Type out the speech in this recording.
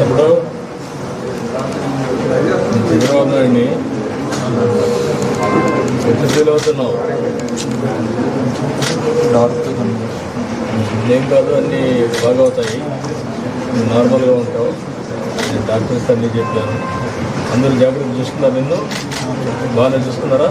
ఇప్పుడు చంద్రబాబు నాయుడిని ఎంత ఫీల్ అవుతున్నావు? ఏం కాదు అన్నీ బాగా అవుతాయి. నార్మల్గా ఉంటావు. నేను డాక్టర్స్ అన్నీ చెప్పాను. అందరూ జాగ్రత్త చూసుకున్నారు నిన్ను? బాగానే చూసుకున్నారా?